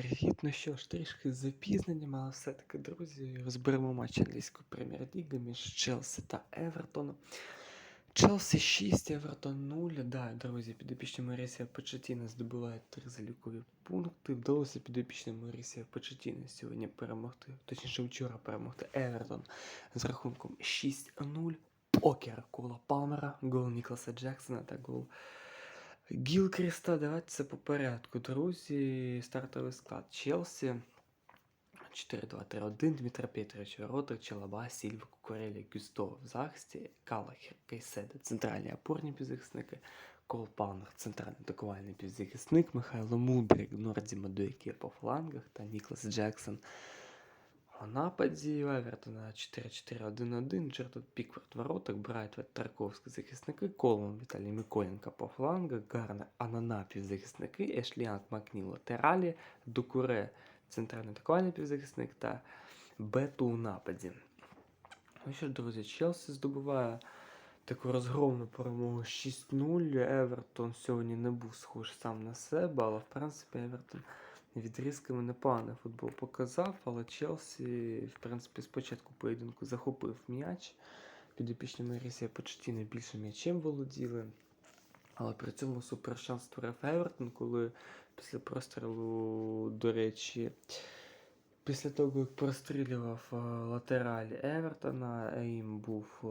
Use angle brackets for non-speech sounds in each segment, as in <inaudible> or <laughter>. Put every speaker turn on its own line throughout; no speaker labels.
привіт! Ну що ж, трішки з запізненням, але все-таки, друзі, розберемо матч англійської прем'єр-ліги між Челсі та Евертоном. Челсі 6, Евертон 0. Да, друзі, підопічні Марісія Почетіна здобуває три залікові пункти. Вдалося підопічні Марісія Почетіна сьогодні перемогти, точніше вчора перемогти Евертон з рахунком 6-0. Покер Кола Палмера, гол Нікласа Джексона та гол Гілкріста, давайте це по порядку. Друзі, стартовий склад Челсі. 4-2-3-1, Дмитро Петрович Воротар, Чалаба, Сільва, Кукурелі, Гюсто в захисті, Калахер, Кейседа, центральні опорні півзахисники, Кол Палмер, центральний атакувальний півзахисник, Михайло Мудрик, Норді Мадуяке по флангах та Ніклас Джексон у нападі Евертона 4-4-1-1, Джердон Пікфорд воротах, Брайтвет, Тарковський захисники, Колман, Віталій Миколенко по флангах, Гарне Анана півзахисники, Ешліанг Макні латералі, Дукуре центральний атакувальний півзахисник та Бету у нападі. Ну що ж, друзі, Челсі здобуває таку розгромну перемогу 6-0. Евертон сьогодні не був схож сам на себе, але в принципі Евертон відрізками непоганий футбол показав, але Челсі, в принципі, спочатку поєдинку захопив м'яч. Підопічні Марісія Почтіни більше м'ячем володіли. Але при цьому супершанс створив Евертон, коли після прострілу, до речі, після того, як прострілював е, латераль Евертона, їм був е,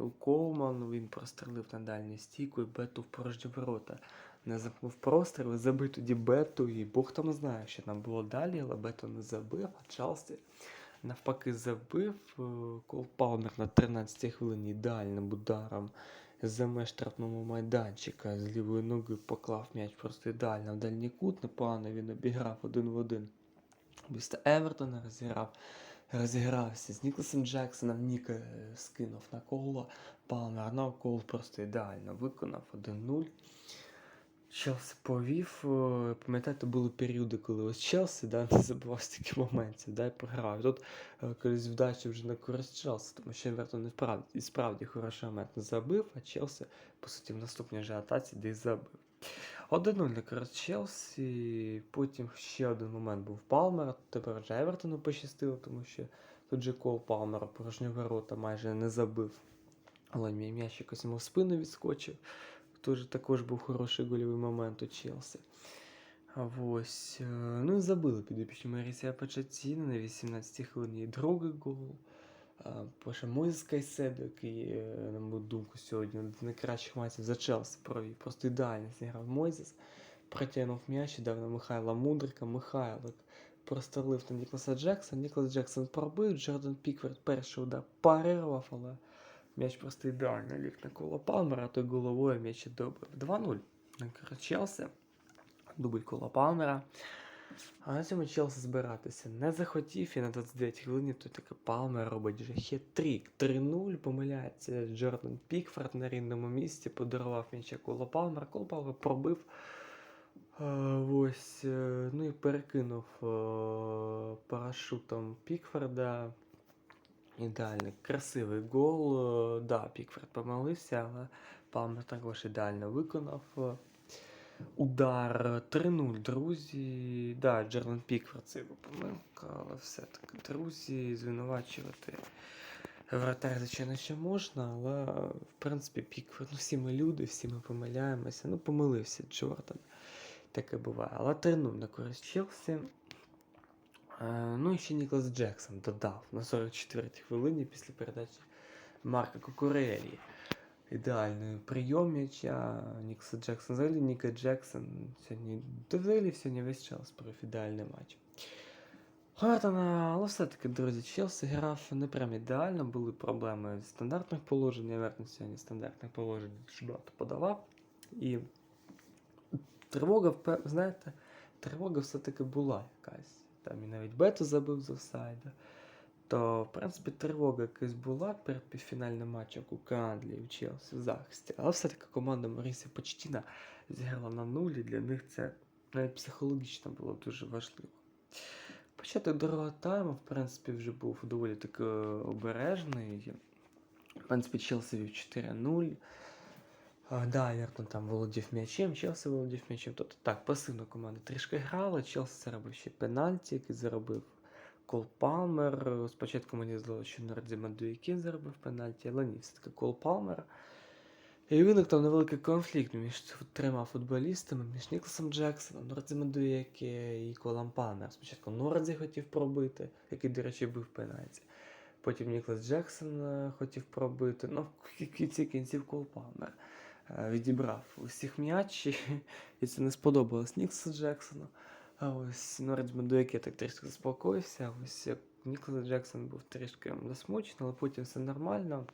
у Колман, він прострелив на дальню стійку і бету в порожні ворота. Не замкнув простріл, забив тоді бету, і Бог там знає, що там було далі, але бету не забив, а Челсі навпаки забив. Е, Кол Палмер на 13-й хвилині ідеальним ударом за меж штрафного майданчика з лівої ноги поклав м'яч просто ідеально в дальній кут. Непогано він обіграв один в один. Місто Евертона розіграв, розігрався з Нікласом Джексоном. Ніка е, скинув на коло. Палмер на кол просто ідеально виконав 1-0. Челсі повів. е, Пам'ятаєте, були періоди, коли ось Челсі да, <laughs> не забував стільки моментів, да, і програв. Тут е, колись вдача вже на користь Челсі, тому що Евертон і справді, і справді хороший момент не забив, а Челсі, по суті, в наступній же атаці десь забив. 1-0 на користь Челсі, потім ще один момент був Палмера, тепер вже Евертону пощастило, тому що тут же кол Палмера порожні ворота майже не забив. Але мій м'яч якось йому в спину відскочив. Тож також був хороший гольовий момент у Челсі. Ось. е, Ну і забили підопічні Марісія Початіна на 18-й хвилині. Другий гол. Пише Мойзес Кайседо, який, на мою думку, сьогодні один з найкращих матчів за Челсі провів. Просто ідеально зіграв Мойзес. Протягнув м'яч дав на Михайла Мудрика. Михайлик прострелив на Нікласа Джексона. Ніклас Джексон пробив. Джордан Пікверд перший удар парирував, але м'яч просто ідеально ліг на коло Палмера, то головою м'яч добив. 2-0 на користь Челсі. Дубль коло Палмера. А на цьому Челсі збиратися не захотів, і на 29 хвилині тут таки Палмер робить вже хет-трік. 3-0, помиляється Джордан Пікфорд на рівному місці, подарував м'яча коло Палмера. Коло Палмер пробив. Ось, е, ну і перекинув е, парашутом Пікфорда. Ідеальний, красивий гол. Е, Да, Пікфорд помилився, але Палмер також ідеально виконав. е, Удар 3-0, друзі. Да, Джердан Пікфорд це його помилка, але все-таки, друзі, звинувачувати вратар, звичайно, ще можна, але в принципі Пікфорд, ну всі ми люди, всі ми помиляємося. Ну, помилився Джордан. Таке буває. Але 3-0 на користь Челсі. Е, Ну і ще Ніклас Джексон додав на 44-й хвилині після передачі Марка Кукурелі. Ідеальний прийом м'яча. Нікса Джексон. Взагалі Ніка Джексон сьогодні взагалі сьогодні весь час провів ідеальний матч. Гартона, але все-таки, друзі, Челсі грав не прям ідеально, були проблеми з стандартних положень. Евертон сьогодні стандартних положень дуже багато подавав. І тривога, знаєте, тривога все-таки була якась. Там і навіть Бету забив з офсайда. То, в принципі, тривога якась була перед півфінальним матчем у Канадлі і в Челсі в захисті. Але все-таки команда Марісі Почтіна зіграла на нулі. Для них це навіть психологічно було дуже важливо. Початок другого тайму, в принципі, вже був доволі таки обережний. В принципі, Челсі вів 4-0. А, да, Евертон там володів м'ячем, Челсі володів м'ячем. Тобто так, пасивно команда трішки грала. Челсі заробив ще пенальті, який заробив Кол Палмер. Спочатку мені здалося, що Норді Мадуїкін заробив пенальті, але ні, все-таки Кол Палмер. І виник там невеликий конфлікт між трьома футболістами, між Нікласом Джексоном, Норді Мадуєке і Колом Палмер. Спочатку Норді хотів пробити, який, до речі, бив пенальті. Потім Ніклас Джексон е, хотів пробити. Ну, в кінці кінців Кол Палмер відібрав усіх м'ячі, <laughs> і це не сподобалось Ніксу Джексону. А ось Норд Мадуєке так трішки заспокоївся. Ось як Ніклас Джексон був трішки засмучений, але потім все нормально.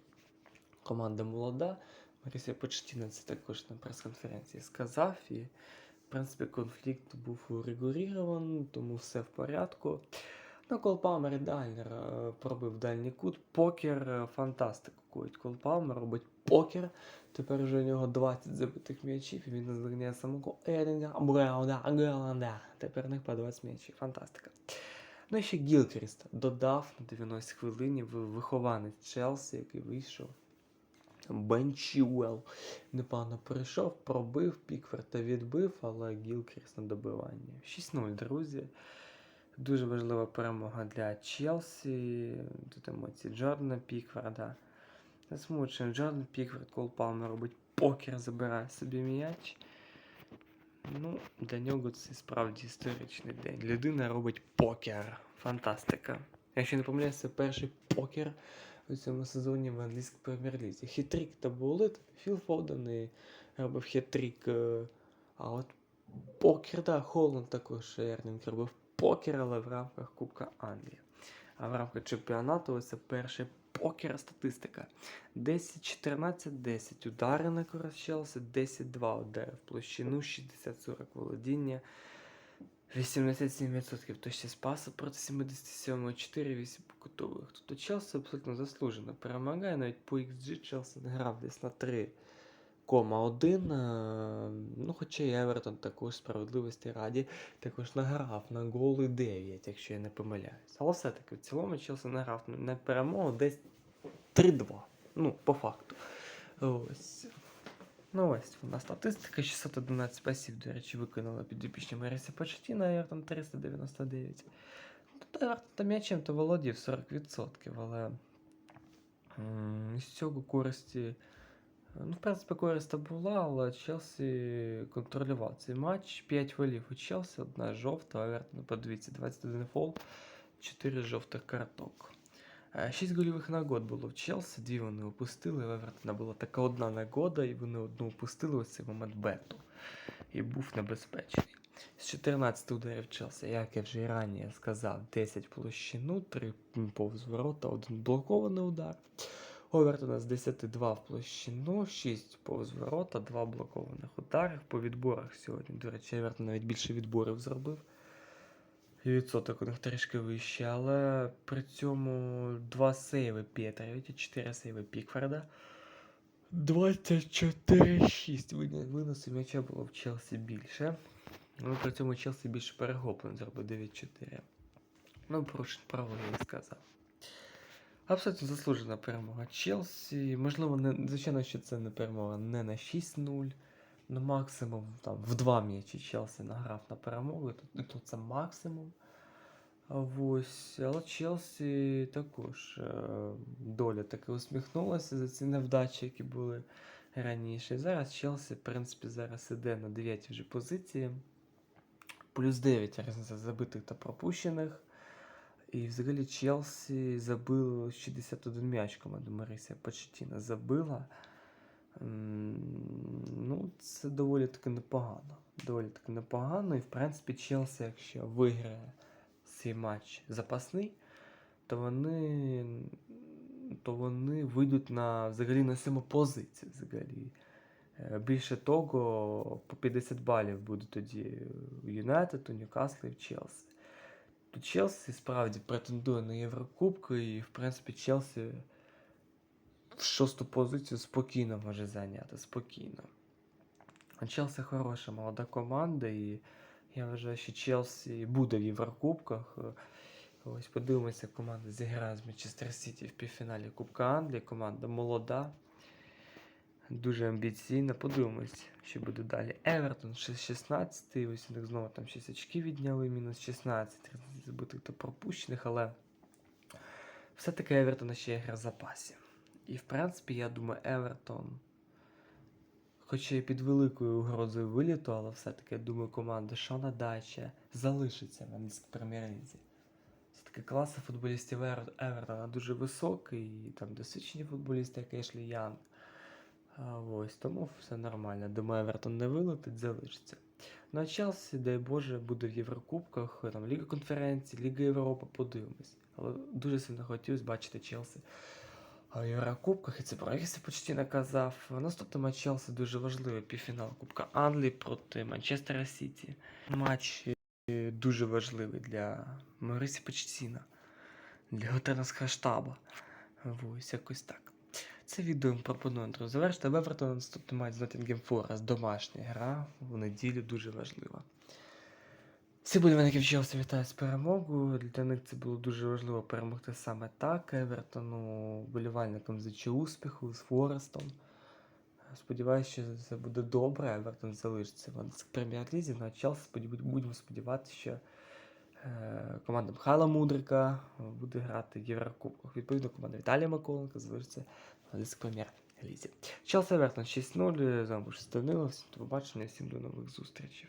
Команда молода. Марісія Почтіна це також на прес-конференції сказав. І, в принципі, конфлікт був урегулірований, тому все в порядку. Ну, Кол Палмер ідеально е, пробив дальній кут. Покер, е, фантастику коїть Кол Палмер, робить покер. Тепер вже у нього 20 забитих м'ячів, і він наздогняє самого Геланда. Тепер них по 20 м'ячів. Фантастика. Ну і ще Гілкріст додав на 90 хвилині вихованець Челсі, який вийшов. Бен Чіуел непогано прийшов, пробив, Пікфорта відбив, але Гілкріст на добивання. 6-0, друзі. Дуже важлива перемога для Челсі. Тут емоції Джордана Пікфорда. Засмучений Джордан Пікфорд, Кол Палмер робить покер, забирає собі м'яч. Ну, для нього це справді історичний день. Людина робить покер. Фантастика. Якщо не помиляюся, це перший покер у цьому сезоні в англійській прем'єр-лізі. Хитрік та були, Філ Фоден і робив хитрік. е, А от покер, да, Холланд також Ерлінг робив покер, але в рамках Кубка Англії. А в рамках чемпіонату ось це перший покер статистика. 10-14-10 удари на користь Челсі, 10-2 удари в площину, 60-40 володіння. 87% точність пасу проти 77 4-8 кутових. Тобто Челсі абсолютно заслужено перемагає. Навіть по XG Челсі не грав десь на 3,1. е, Ну, хоча і Евертон також справедливості раді також награв на голи 9, якщо я не помиляюсь. Але все-таки в цілому Челсі награв на перемогу десь 3-2. Ну, по факту. Ось. Ну ось вона статистика. 611 пасів, до речі, виконала підопічні Мересі Почтіна, Евертон 399. Тут Евертон та м'ячем то володів 40%, але з цього користі. Ну, в принципі, користь була, але Челсі контролював цей матч. 5 голів у Челсі, одна жовта, Евертон, подивіться, 21 фол, 4 жовтих карток. 6 гольових нагод було в Челсі, дві вони опустили. В Евертона була така одна нагода, і вони одну опустили ось цей момент бету. І був небезпечний. З 14 ударів Челсі, як я вже і раніше сказав, 10 площину, 3 повз ворота, один блокований удар. У Евертона з 10-2 в площину, 6 повз ворота, 2 блокованих ударів. По відборах сьогодні, до речі, Евертон навіть більше відборів зробив. І відсоток у них трішки вищий, але при цьому 2 сейви Пєтровича, 4 сейви Пікфорда. 24-6 вино- виносу м'яча було в Челсі більше. Ну, при цьому Челсі більше перехоплень зробив 9-4. Ну, порушень право я і сказав. Абсолютно заслужена перемога Челсі. Можливо, не, звичайно, що це не перемога не на 6-0. Ну, максимум там в два м'ячі Челсі награв на перемогу. Тут, тут це максимум. Ось, але Челсі також е, доля таки усміхнулася за ці невдачі, які були раніше. І зараз Челсі, в принципі, зараз іде на 9 вже позиції. Плюс 9 різниця забитих та пропущених. І взагалі Челсі забило 61 м'яч команду Марисія Почтіна забила. Ну, це доволі таки непогано. Доволі таки непогано. І в принципі, Челсі, якщо виграє цей матч запасний, то вони, то вони вийдуть на взагалі на сьому позицію. Взагалі. Е, Більше того, по 50 балів буде тоді у Юнайтед, у Ньюкаслі і в Челсі. Тут Челсі справді претендує на Єврокубки, і, в принципі, Челсі в шосту позицію спокійно може зайняти. Спокійно. Челсі хороша молода команда, і я вважаю, що Челсі буде в Єврокубках. Ось подивимося, команда зіграє з Манчестер Сіті в півфіналі Кубка Англії. Команда молода. Дуже амбіційно. Подивимось, що буде далі. Евертон 16 ось у них знову там 6 очків відняли, мінус 16, 13 забитих та пропущених, але все-таки Евертона ще є гра в запасі. І в принципі, я думаю, Евертон. Хоча і під великою угрозою виліту, але все-таки я думаю, команда Шона Дача залишиться в англійській прем'єр-лізі. Все-таки класи футболістів Евертона дуже високий, і там досвідчені футболісти, як Ешлі Янг. Ось, тому все нормально. Думаю, Евертон не вилетить, залишиться. Ну а Челсі, дай Боже, буде в Єврокубках, там Ліга конференцій, Ліга Європи, подивимось. Але дуже сильно хотілося бачити Челсі а в Єврокубках, і це про якось почти наказав. Наступний матч Челсі дуже важливий півфінал Кубка Англії проти Манчестера Сіті. Матч е, дуже важливий для Марисі Почтіна, для тренерського штабу. Ось якось так. Це відео я пропоную друзі, завершити. В Евертон наступний матч з Ноттінгем Форест. Домашня гра в неділю дуже важлива. Всі болівальників Челсі вітаю з перемогою. Для них це було дуже важливо перемогти саме так. Евертону болівальникам зичу успіху з Форестом. Сподіваюся, що це буде добре. Евертон залишиться в прем'єр-лізі. Ну а Челсі будемо сподіватися, що е, команда Михайла Мудрика буде грати в. Відповідно, команда Віталія Миколенка залишиться в прем'єр-лізі. Челсі Вертон 6-0. З вами. Всім до побачення, всім до нових зустрічей.